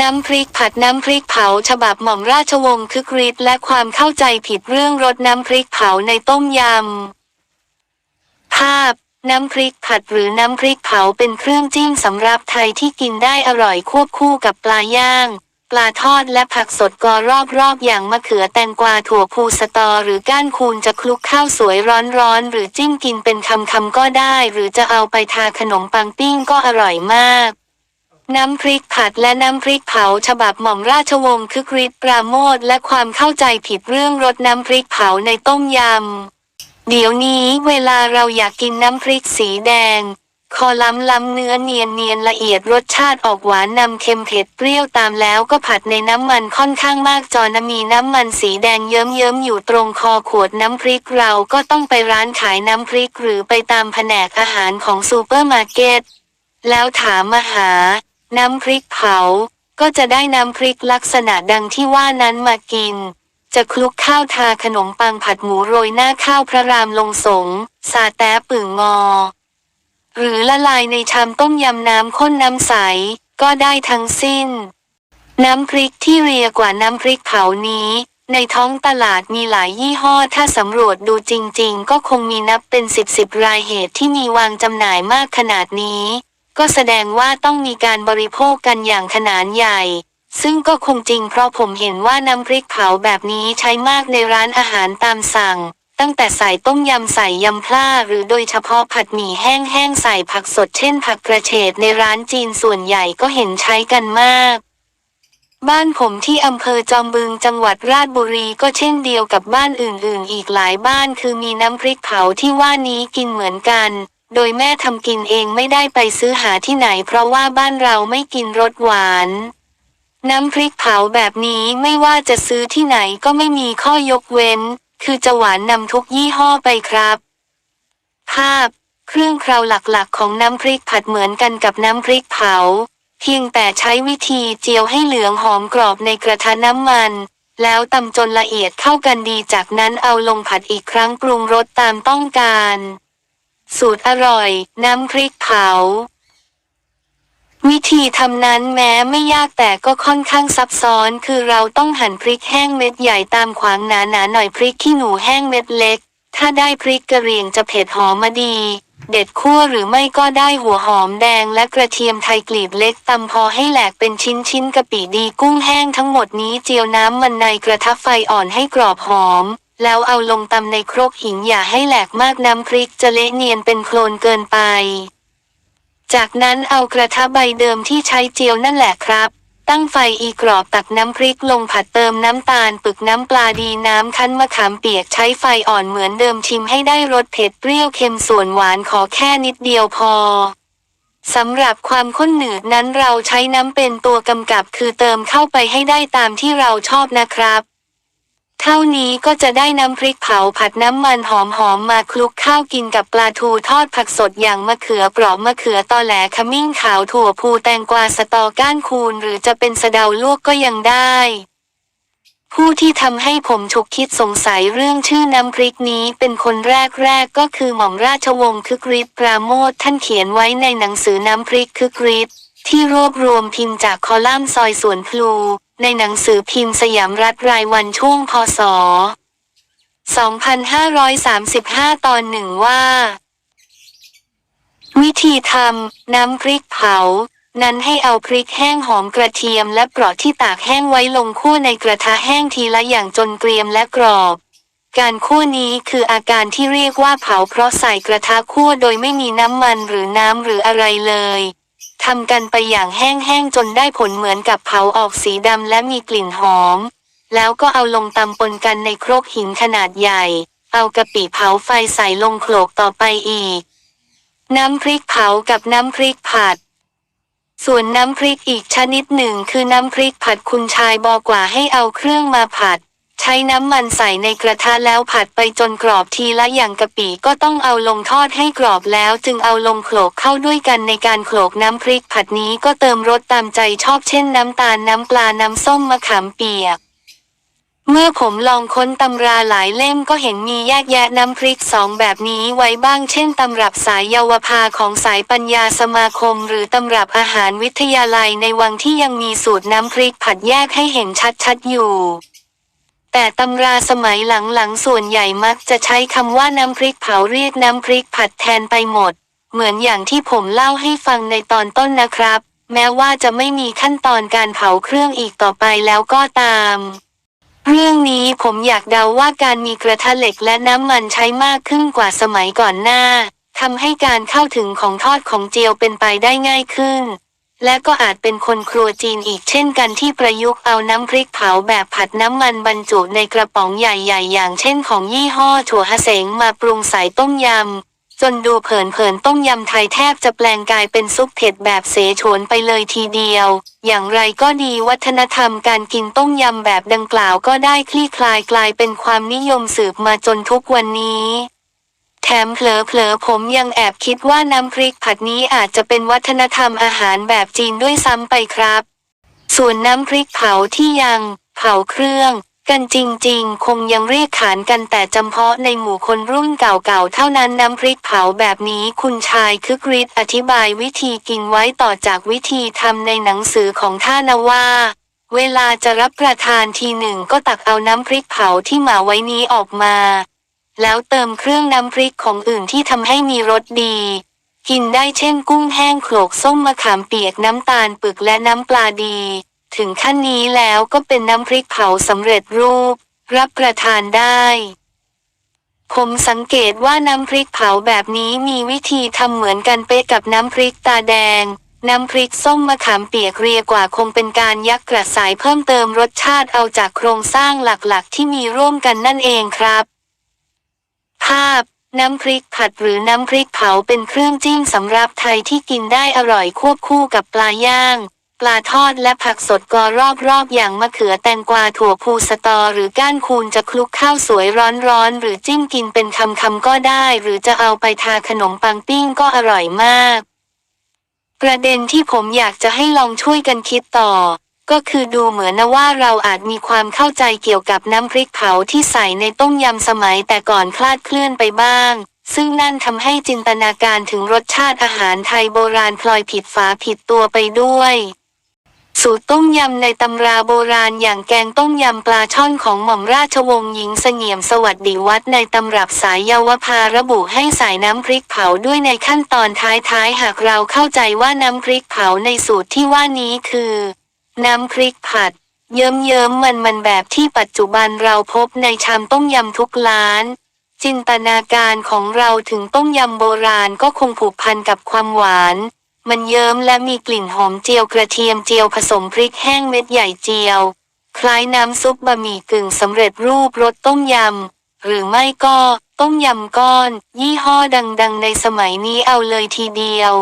น้ำพริกผัดน้ำพริกเผาฉบับหม่อมราชวงศ์คึกฤทธิ์และความเข้าใจผิดเรื่องรสน้ำพริกเผาในต้มยำ ภาพ น้ำพริกผัดหรือน้ำพริกเผาเป็นเครื่องจิ้มสำหรับไทยที่กินได้อร่อยควบคู่กับปลาย่าง ปลาทอดและผักสดกอรอบๆอย่างมะเขือแตงกวาถั่วพูสตอหรือก้านคูนจะคลุกข้าวสวยร้อนๆหรือจิ้มกินเป็นคำๆก็ได้ หรือจะเอาไปทาขนมปังปิ้งก็อร่อยมาก น้ำพริกผัดและน้ำพริกเผา ฉบับหม่อมราชวงศ์คึกฤทธิ์ปราโมทและความเข้าใจผิดเรื่องรสน้ำพริกเผาในต้มยำ เดี๋ยวนี้เวลาเราอยากกินน้ำพริกสีแดง คอล้ำล้ำเนื้อเนียนเนียนละเอียดรสชาติออกหวานนำเค็มเผ็ดเปรี้ยวตามแล้วก็ผัดในน้ำมันค่อนข้างมากจอนมีน้ำมันสีแดงเยิ้มเยิ้มอยู่ตรงคอขวดน้ำพริกเราก็ต้องไปร้านขายน้ำพริกหรือไปตามแผนกอาหารของซูเปอร์มาร์เก็ตแล้วถามมาหา น้ำพริกเผา ก็จะได้น้ำพริกลักษณะดังที่ว่านั้นมากิน จะคลุกข้าวทาขนมปังผัดหมูโรยหน้าข้าวพระรามลงสงสาแต้ปึ่งงอ หรือละลายในชามต้มยำน้ำข้นน้ำใส ก็ได้ทั้งสิ้น น้ำพริกที่เรียกว่าน้ำพริกเผานี้ในท้องตลาดมีหลายยี่ห้อ ถ้าสำรวจดูจริง ๆ ก็คงมีนับเป็นสิบสิบรายเหตุที่มีวางจำหน่ายมากขนาดนี้ ก็แสดงว่าต้องมีการบริโภคกันอย่างขนาดใหญ่ ซึ่งก็คงจริงเพราะผมเห็นว่าน้ำพริกเผาแบบนี้ใช้มากในร้านอาหารตามสั่ง ตั้งแต่ใส่ต้มยำใส่ยำพล่าหรือโดยเฉพาะผัดหมี่แห้งๆใส่ผักสดเช่นผักกระเฉดในร้านจีนส่วนใหญ่ก็เห็นใช้กันมากบ้านผมที่อำเภอจอมบึงจังหวัดราชบุรีก็เช่นเดียวกับบ้านอื่นๆ อีกหลายบ้านคือมีน้ำพริกเผาที่ว่านี้กินเหมือนกัน โดยแม่ทำกินเองไม่ได้ไปซื้อหาที่ไหน เพราะว่าบ้านเราไม่กินรสหวาน น้ำพริกเผาแบบนี้ไม่ว่าจะซื้อที่ไหนก็ไม่มีข้อยกเว้น คือจะหวานนำทุกยี่ห้อไปครับ ภาพ เครื่องคราวหลักๆ ของน้ำพริกผัดเหมือนกันกับน้ำพริกเผา เพียงแต่ใช้วิธีเจียวให้เหลืองหอมกรอบในกระทะน้ำมันแล้วตำจนละเอียดเข้ากันดีจากนั้นเอาลงผัดอีกครั้งปรุงรสตามต้องการ สูตรอร่อย น้ำพริกเผา วิธีทำนั้นแม้ไม่ยากแต่ก็ค่อนข้างซับซ้อน คือเราต้องหั่นพริกแห้งเม็ดใหญ่ตามขวางหนาๆหน่อยพริกขี้หนูแห้งเม็ดเล็ก ถ้าได้พริกกระเรียงจะเผ็ดหอมมาดี เด็ดคั่วหรือไม่ก็ได้หัวหอมแดงและกระเทียมไทยกลีบเล็กตำพอให้แหลกเป็นชิ้นชิ้นๆกะปิดีกุ้งแห้งทั้งหมดนี้เจียวน้ำมันในกระทะไฟอ่อนให้กรอบหอม แล้วเอาลงตำในครกหินอย่าให้แหลกมากน้ำพริกจะเละเนียนเป็นโคลนเกินไป จากนั้นเอากระทะใบเดิมที่ใช้เจียวนั่นแหละครับ ตั้งไฟอีกรอบตักน้ำพริกลงผัดเติมน้ำตาลปึกน้ำปลาดีน้ำคั้นมะขามเปียกใช้ไฟอ่อนเหมือนเดิมชิมให้ได้รสเผ็ดเปรี้ยวเค็มส่วนหวานขอแค่นิดเดียวพอสำหรับความข้นหนืดนั้นเราใช้น้ำเป็นตัวกำกับคือเติมเข้าไปให้ได้ตามที่เราชอบนะครับ เท่านี้ก็จะได้น้ำพริกเผาผัดน้ำมันหอมๆมาคลุกข้าวกินกับปลาทูทอดผักสดอย่างมะเขือกรอบมะเขือตอแหลขมิ้นขาวถั่วพูแตงกวาสตอก้านคูนหรือจะเป็นสะเดาลวกก็ยังได้ ผู้ที่ทำให้ผมฉุกคิดสงสัยเรื่องชื่อน้ำพริกนี้เป็นคนแรกๆก็คือหม่อมราชวงศ์คึกฤทธิ์ปราโมทท่านเขียนไว้ในหนังสือน้ำพริกคึกฤทธิ์ที่รวบรวมพิมพ์จากคอลัมน์ซอยสวนพลู ในหนังสือพิมพ์สยามรัฐรายวันช่วงพศ 2535 ตอนหนึ่งว่า วิธีทำน้ำพริกเผา นั้นให้เอาพริกแห้งหอมกระเทียมและเปราะที่ตากแห้งไว้ลงคั่วในกระทะแห้งทีละอย่างจนเกรียมและกรอบการคั่วนี้คืออาการที่เรียกว่าเผาเพราะใส่กระทะคั่วโดยไม่มีน้ำมันหรือน้ำหรืออะไรเลย ทำกันไปอย่างแห้งๆจนได้ผลเหมือนกับเผาออกสีดำและมีกลิ่นหอม แล้วก็เอาลงตำปนกันในครกหินขนาดใหญ่ เอากะปิเผาไฟใส่ลงโขลกต่อไปอีก น้ำพริกเผากับน้ำพริกผัด ส่วนน้ำพริกอีกชนิดหนึ่งคือน้ำพริกผัดคุณชายบอกว่าให้เอาเครื่องมาผัด ใช้น้ำมันใส่ในกระทะแล้วผัดไปจนกรอบทีละอย่างกะปิก็ต้องเอาลงทอดให้กรอบแล้วจึงเอาลงโขลกเข้าด้วยกันในการโขลกน้ำพริกผัดนี้ก็เติมรสตามใจชอบเช่นน้ำตาลน้ำปลาน้ำส้มมะขามเปียกเมื่อผมลองค้นตำราหลายเล่มก็เห็นมีแยกแยะน้ำพริกสองแบบนี้ไว้บ้างเช่นตำรับสายเยาวภาของสายปัญญาสมาคม หรือตำรับอาหารวิทยาลัยในวังที่ยังมีสูตรน้ำพริกผัดแยกให้เห็นชัดๆอยู่ แต่ตำราสมัยหลังๆส่วนใหญ่มักจะใช้คำว่าน้ำพริกเผาเรียกน้ำพริกผัดแทนไปหมด เหมือนอย่างที่ผมเล่าให้ฟังในตอนต้นนะครับ แม้ว่าจะไม่มีขั้นตอนการเผาเครื่องอีกต่อไปแล้วก็ตาม เรื่องนี้ผมอยากเดาว่าการมีกระทะเหล็กและน้ำมันใช้มากขึ้นกว่าสมัยก่อนหน้าทำให้การเข้าถึงของทอดของเจียวเป็นไปได้ง่ายขึ้น และก็อาจเป็นคนครัวจีนอีกเช่นกันที่ประยุกต์เอาน้ำพริกเผาแบบผัดน้ำมันบรรจุในกระป๋องใหญ่ ๆ อย่างเช่นของยี่ห้อถั่วฮะเสงมาปรุงใส่ต้มยำ จนดูเผินๆต้มยำไทยแทบจะแปลงกายเป็นซุปเผ็ดแบบเสฉวนไปเลยทีเดียว อย่างไรก็ดีวัฒนธรรมการกินต้มยำแบบดังกล่าวก็ได้คลี่คลายกลายเป็นความนิยมสืบมาจนทุกวันนี้ แถมเผลอๆผมยังแอบคิดว่าน้ำพริกผัดนี้อาจจะเป็นวัฒนธรรมอาหารแบบจีนด้วยซ้ำไปครับ ส่วนน้ำพริกเผาที่ยัง เผาเครื่อง กันจริงๆ คงยังเรียกขานกันแต่จำเพาะในหมู่คนรุ่นเก่าๆ เท่านั้นน้ำพริกเผาแบบนี้คุณชายคึกฤทธิ์อธิบายวิธีกินไว้ต่อจากวิธีทำในหนังสือของท่านว่า เวลาจะรับประทานทีหนึ่งก็ตักเอาน้ำพริกเผาที่หมาไว้นี้ออกมา แล้วเติมเครื่องน้ำพริกของอื่นที่ทำให้มีรสดี กินได้เช่นกุ้งแห้งโขลกส้มมะขามเปียกน้ำตาลปึกและน้ำปลาดี ถึงขั้นนี้แล้วก็เป็นน้ำพริกเผาสำเร็จรูป รับประทานได้ ผมสังเกตว่าน้ำพริกเผาแบบนี้มีวิธีทำเหมือนกันเป๊ะกับน้ำพริกตาแดงน้ำพริกส้มมะขามเปียกเรียกว่าคงเป็นการยักกระสายเพิ่มเติมรสชาติเอาจากโครงสร้างหลักๆ ที่มีร่วมกันนั่นเองครับ ภาพ น้ำพริกผัดหรือน้ำพริกเผาเป็นเครื่องจิ้มสำหรับไทยที่กินได้อร่อยควบคู่กับปลาย่าง ปลาทอดและผักสดกอรอบๆอย่างมะเขือแตงกวาถั่วพูสตอ หรือก้านคูนจะคลุกข้าวสวยร้อนๆหรือจิ้มกินเป็นคำๆก็ได้ หรือจะเอาไปทาขนมปังปิ้งก็อร่อยมาก ประเด็นที่ผมอยากจะให้ลองช่วยกันคิดต่อ ก็คือดูเหมือนนะว่าเราอาจมีความเข้าใจเกี่ยวกับน้ำพริกเผาที่ใส่ในต้มยำสมัยแต่ก่อนคลาดเคลื่อนไปบ้าง ซึ่งนั่นทำให้จินตนาการถึงรสชาติอาหารไทยโบราณพลอยผิดฝาผิดตัวไปด้วยสูตรต้มยำในตำราโบราณอย่างแกงต้มยำปลาช่อนของหม่อมราชวงศ์หญิงเสงี่ยมสวัสดิวัฒน์ในตำรับสายเยาวภาระบุให้ใส่น้ำพริกเผาด้วยในขั้นตอนท้ายๆ หากเราเข้าใจว่าน้ำพริกเผาในสูตรที่ว่านี้คือ น้ำพริกผัด เยิ้มเยิ้มมันมันแบบที่ปัจจุบันเราพบในชามต้มยำทุกร้าน จินตนาการของเราถึงต้มยำโบราณก็คงผูกพันกับความหวาน มันเยิ้มและมีกลิ่นหอมเจียวกระเทียมเจียวผสมพริกแห้งเม็ดใหญ่เจียว คล้ายน้ำซุปบะหมี่กึ่งสำเร็จรูปรสต้มยำหรือไม่ก็ต้มยำก้อน ยี่ห้อดังๆ ในสมัยนี้เอาเลยทีเดียว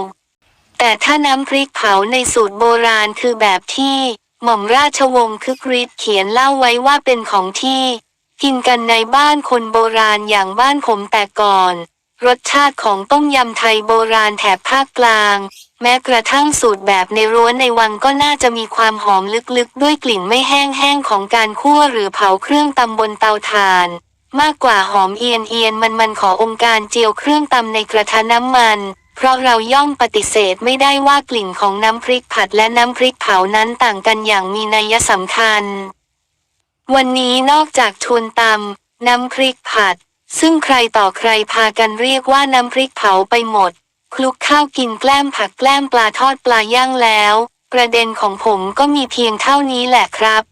แต่ถ้าน้ำพริกเผาในสูตรโบราณคือแบบที่ หม่อมราชวงศ์คึกฤทธิ์เขียนเล่าไว้ว่าเป็นของที่ กินกันในบ้านคนโบราณอย่างบ้านผมแต่ก่อน รสชาติของต้มยำไทยโบราณแถบภาคกลาง แม้กระทั่งสูตรแบบในรั้วในวังก็น่าจะมีความหอมลึกๆ ด้วยกลิ่นไม่แห้งๆของการคั่วหรือเผาเครื่องตำบนเตาถ่าน มากกว่าหอมเอียนเอียนมันมันๆขอองค์การเจียวเครื่องตำในกระทะน้ำมัน เพราะเราย่อมปฏิเสธไม่ได้ว่ากลิ่นของน้ำพริกผัดและน้ำพริกเผานั้นต่างกันอย่างมีนัยสำคัญ วันนี้นอกจากชวนตำน้ำพริกผัด ซึ่งใครต่อใครพากันเรียกว่าน้ำพริกเผาไปหมด คลุกข้าวกินแกล้มผักแกล้มปลาทอดปลาย่างแล้ว ประเด็นของผมก็มีเพียงเท่านี้แหละครับ